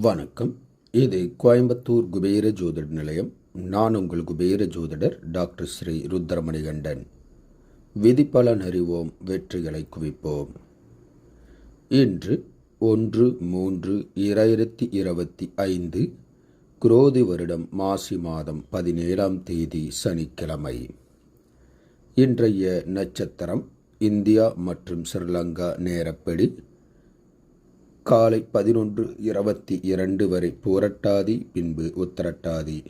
வணக்கம். இது கோயம்புத்தூர் குபேர ஜோதிட நிலையம். நான் உங்கள் குபேர ஜோதிடர் டாக்டர் ஸ்ரீ ருத்ரமணிகண்டன். விதிப்பலன் அறிவோம் வெற்றிகளை குவிப்போம். இன்று ஒன்று மூன்று இரண்டாயிரத்தி இருபத்தி ஐந்து குரோதி வருடம் மாசி மாதம் பதினேழாம் தேதி சனிக்கிழமை. இன்றைய நட்சத்திரம் இந்தியா மற்றும் ஸ்ரீலங்கா நேரப்படி காலை பதினொன்று இருபத்தி இரண்டு வரை பூரட்டாதி பின்பு உத்தரட்டாதி.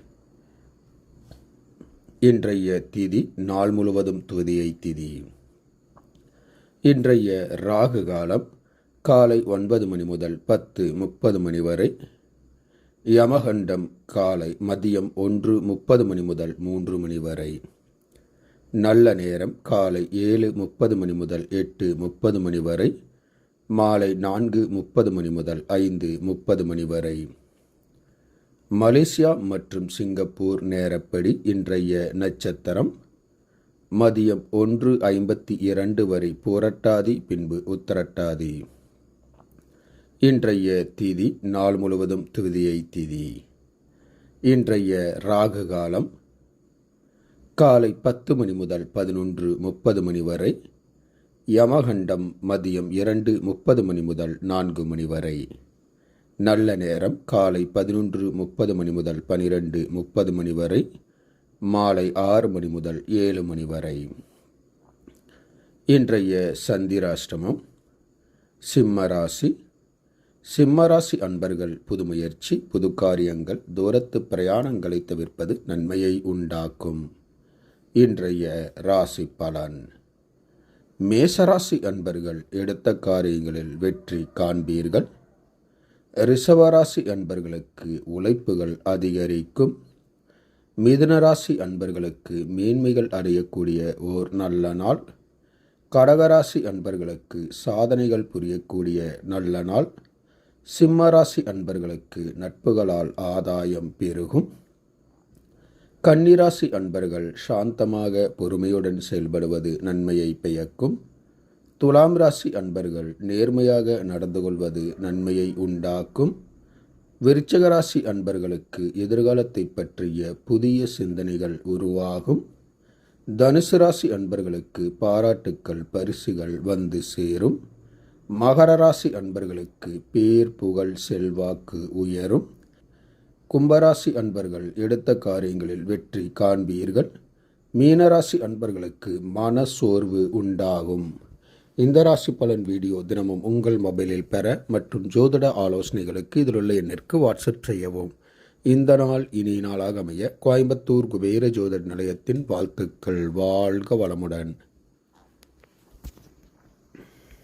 இன்றைய திதி நாள் முழுவதும் துதியை திதி. இன்றைய ராகு காலம் காலை ஒன்பது மணி முதல் பத்து முப்பது மணி வரை. யமகண்டம் காலை மதியம் ஒன்று முப்பது மணி முதல் மூன்று மணி வரை. நல்ல நேரம் காலை ஏழு முப்பது மணி முதல் எட்டு முப்பது மணி வரை. மாலை நான்கு முப்பது மணி முதல் ஐந்து முப்பது மணி வரை. மலேசியா மற்றும் சிங்கப்பூர் நேரப்படி இன்றைய நட்சத்திரம் மதியம் ஒன்று ஐம்பத்தி இரண்டு வரை புரட்டாதி பின்பு உத்தரட்டாதி. இன்றைய திதி நாள் முழுவதும் திருதியை திதி. இன்றைய ராகு காலம் காலை பத்து மணி முதல் பதினொன்று முப்பது மணி வரை யமகண்டம் மதியம் இரண்டு முப்பது மணி முதல் நான்கு மணி வரை. நல்ல நேரம் காலை பதினொன்று முப்பது மணி முதல் பனிரெண்டு முப்பது மணி வரை. மாலை ஆறு மணி முதல் ஏழு மணி வரை. இன்றைய சந்திராஷ்டமம் சிம்மராசி. சிம்மராசி அன்பர்கள் புது முயற்சி புது காரியங்கள் தூரத்து பிரயாணங்களை தவிர்ப்பது நன்மையை உண்டாக்கும். இன்றைய ராசி பலன். மேசராசி அன்பர்கள் எடுத்த காரியங்களில் வெற்றி காண்பீர்கள். ரிஷவராசி அன்பர்களுக்கு உழைப்புகள் அதிகரிக்கும். மிதுனராசி அன்பர்களுக்கு மேன்மைகள் அடையக்கூடிய ஓர் நல்ல நாள். கடகராசி அன்பர்களுக்கு சாதனைகள் புரியக்கூடிய நல்ல நாள். சிம்மராசி அன்பர்களுக்கு நட்புகளால் ஆதாயம் பெருகும். கன்னிராசி அன்பர்கள் சாந்தமாக பொறுமையுடன் செயல்படுவது நன்மையை பெயக்கும் துலாம் ராசி அன்பர்கள் நேர்மையாக நடந்து கொள்வது நன்மையை உண்டாக்கும். விருச்சக ராசி அன்பர்களுக்கு எதிர்காலத்தை பற்றிய புதிய சிந்தனைகள் உருவாகும். தனுசு ராசி அன்பர்களுக்கு பாராட்டுக்கள் பரிசுகள் வந்து சேரும். மகர ராசி அன்பர்களுக்கு பேர் புகழ் செல்வாக்கு உயரும். கும்பராசி அன்பர்கள் எடுத்த காரியங்களில் வெற்றி காண்பீர்கள். மீனராசி அன்பர்களுக்கு மன சோர்வு உண்டாகும். இந்த ராசி பலன் வீடியோ தினமும் உங்கள் மொபைலில் பெற மற்றும் ஜோதிட ஆலோசனைகளுக்கு இதிலுள்ள எண்ணிற்கு வாட்ஸ்அப் செய்யவும். இந்த நாள் இனி நாளாக அமைய கோயம்புத்தூர் குபேர ஜோதிட நிலையத்தின் வாழ்த்துக்கள். வாழ்க வளமுடன்.